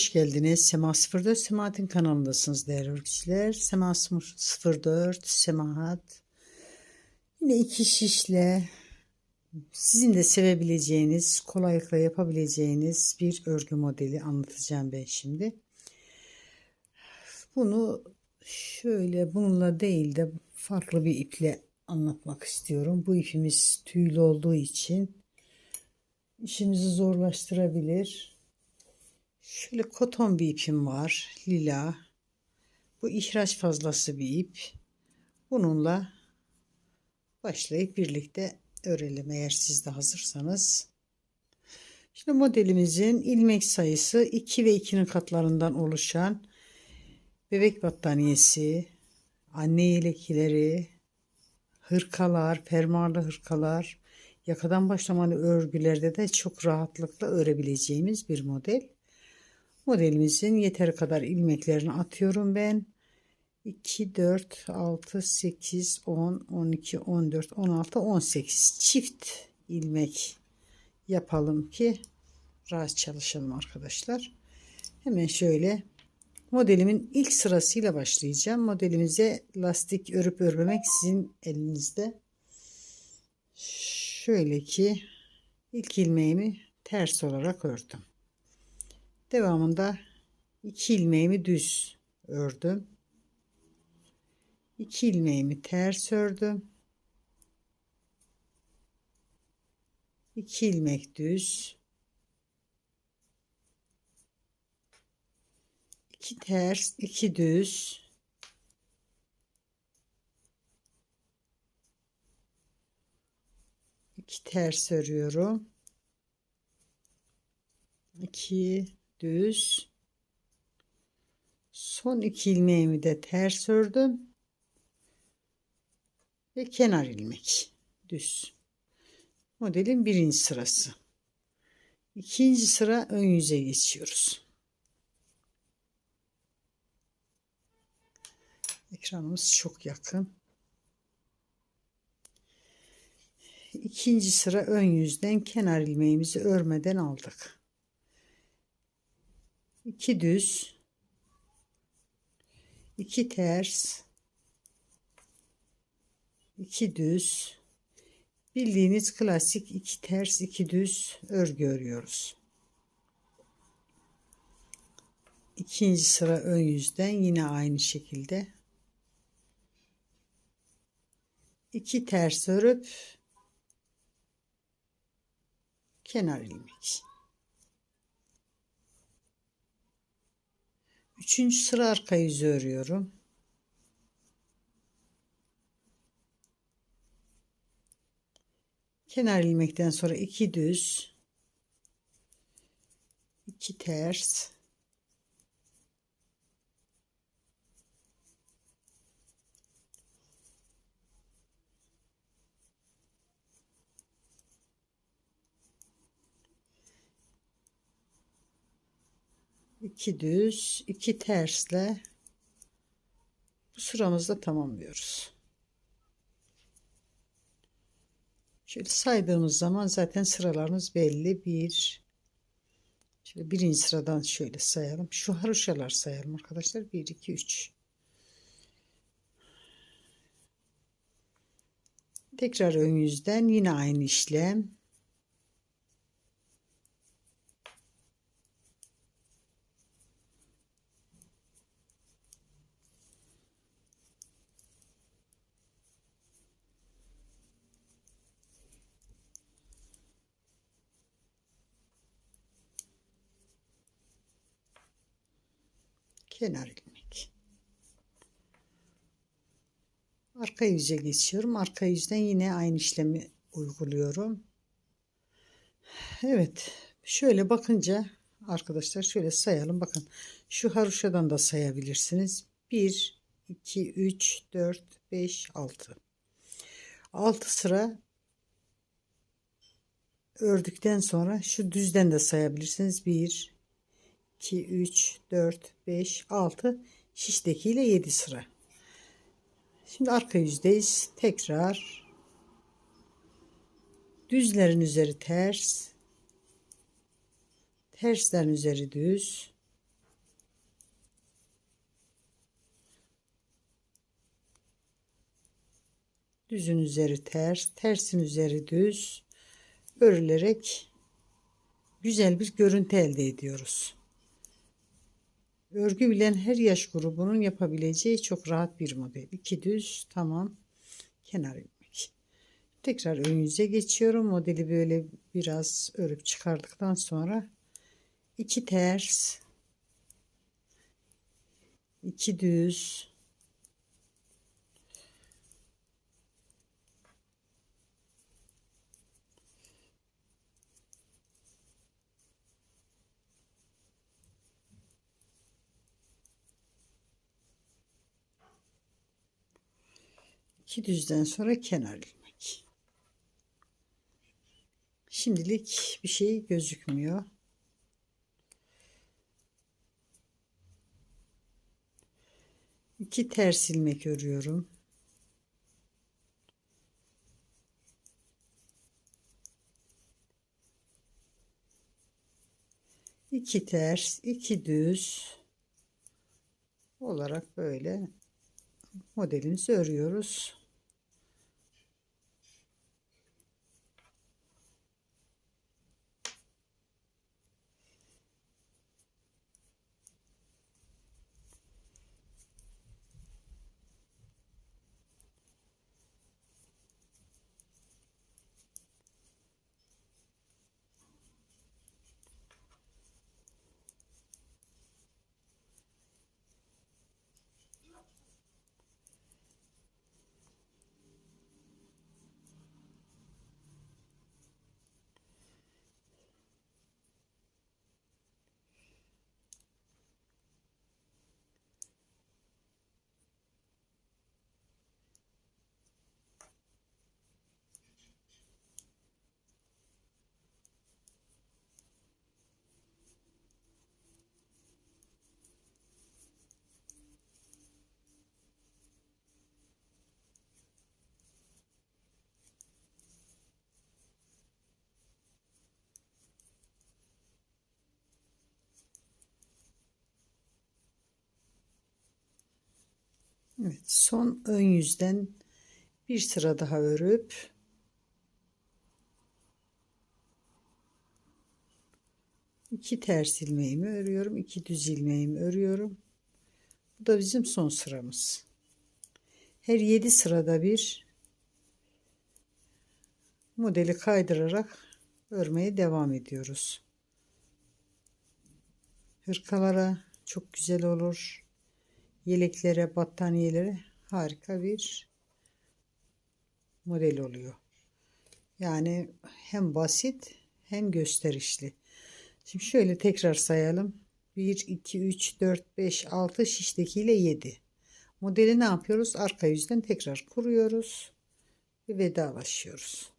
Hoş geldiniz. Sema 04 Semahat'in kanalındasınız değerli örgücüler. Sema 04 Semahat. Yine iki şişle sizin de sevebileceğiniz, kolaylıkla yapabileceğiniz bir örgü modeli anlatacağım ben şimdi. Bunu şöyle bununla değil de farklı bir iple anlatmak istiyorum. Bu ipimiz tüylü olduğu için işimizi zorlaştırabilir. Şöyle koton bir ipim var. Lila. Bu ihraç fazlası bir ip. Bununla başlayıp birlikte örelim eğer siz de hazırsanız. Şimdi modelimizin ilmek sayısı 2 ve 2'nin katlarından oluşan bebek battaniyesi, anne yelekleri, hırkalar, fermuarlı hırkalar, yakadan başlamalı örgülerde de çok rahatlıkla örebileceğimiz bir model. Modelimizin yeteri kadar ilmeklerini atıyorum ben. 2, 4, 6, 8, 10, 12, 14, 16, 18 çift ilmek yapalım ki rahat çalışalım arkadaşlar. Hemen şöyle modelimin ilk sırasıyla başlayacağım. Modelimize lastik örüp örmemek sizin elinizde. Şöyle ki ilk ilmeğimi ters olarak ördüm. Devamında iki ilmeğimi düz ördüm. 2 ilmeğimi ters ördüm. 2 ilmek düz. 2 ters, 2 düz. İki ters örüyorum. 2 düz. Son iki ilmeğimi de ters ördüm ve kenar ilmek düz. Modelin birinci sırası. İkinci sıra ön yüze geçiyoruz. Ekranımız çok yakın. İkinci sıra ön yüzden kenar ilmeğimizi örmeden aldık. 2 düz, 2 ters, 2 düz bildiğiniz klasik iki ters iki düz örgü örüyoruz. İkinci sıra ön yüzden yine aynı şekilde iki ters örüp kenar ilmek. Üçüncü sıra arka yüzü örüyorum. kenar ilmekten sonra iki düz iki ters iki düz iki tersle bu sıramızda tamamlıyoruz. Şöyle saydığımız zaman zaten sıralarımız belli. Bir, şöyle birinci sıradan şöyle sayalım. Şu haroşalar sayalım arkadaşlar. Bir, iki, üç. Tekrar ön yüzden yine aynı işlem. Kenar ilmek. Arka yüze geçiyorum. Arka yüzden yine aynı işlemi uyguluyorum. Evet. Şöyle bakınca arkadaşlar şöyle sayalım. Bakın şu haroşadan da sayabilirsiniz. 1, 2, 3, 4, 5, 6. 6 sıra ördükten sonra şu düzden de sayabilirsiniz. 1, 2, 3, 4, 5, 6 şiştekiyle 7 sıra. Şimdi arka yüzdeyiz. Tekrar düzlerin üzeri ters. Terslerin üzeri düz. Düzün üzeri ters, tersin üzeri düz örülerek güzel bir görüntü elde ediyoruz. Örgü bilen her yaş grubunun yapabileceği çok rahat bir model. İki düz tamam. Kenar ilmek. Tekrar ön yüze geçiyorum. Modeli böyle biraz örüp çıkardıktan sonra iki ters iki düz iki düzden sonra kenar ilmek. Şimdilik bir şey gözükmüyor. İki ters ilmek örüyorum. İki ters, iki düz olarak böyle modelimizi örüyoruz. Evet, son ön yüzden bir sıra daha örüp iki ters ilmeğimi örüyorum, iki düz ilmeğimi örüyorum. Bu da bizim son sıramız. Her yedi sırada bir modeli kaydırarak örmeye devam ediyoruz. Hırkalara çok güzel olur yeleklere, battaniyelere harika bir model oluyor. Yani hem basit hem gösterişli. Şimdi şöyle tekrar sayalım. 1, 2, 3, 4, 5, 6 şiştekiyle 7. Modeli ne yapıyoruz? Arka yüzden tekrar kuruyoruz ve vedalaşıyoruz.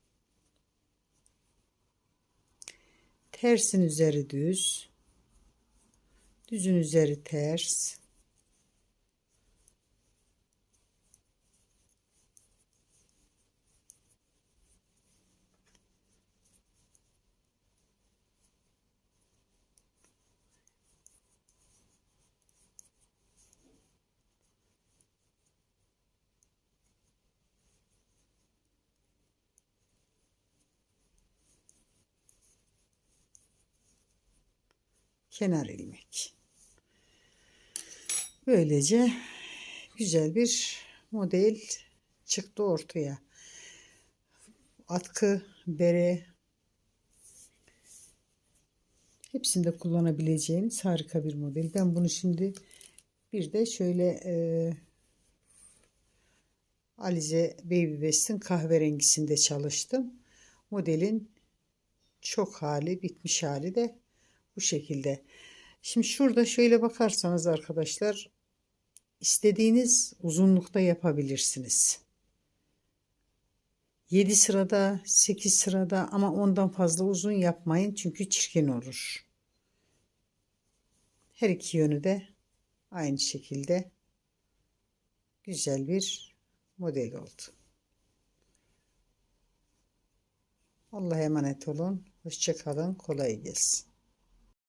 Tersin üzeri düz. Düzün üzeri ters. Kenar ilmek. Böylece güzel bir model çıktı ortaya. Atkı, bere hepsinde kullanabileceğiniz harika bir model. Ben bunu şimdi bir de şöyle e, Alize Baby Best'in kahverengisinde çalıştım. Modelin çok hali, bitmiş hali de bu şekilde. Şimdi şurada şöyle bakarsanız arkadaşlar istediğiniz uzunlukta yapabilirsiniz. 7 sırada 8 sırada ama ondan fazla uzun yapmayın çünkü çirkin olur. Her iki yönü de aynı şekilde güzel bir model oldu. Allah'a emanet olun. Hoşçakalın. Kolay gelsin.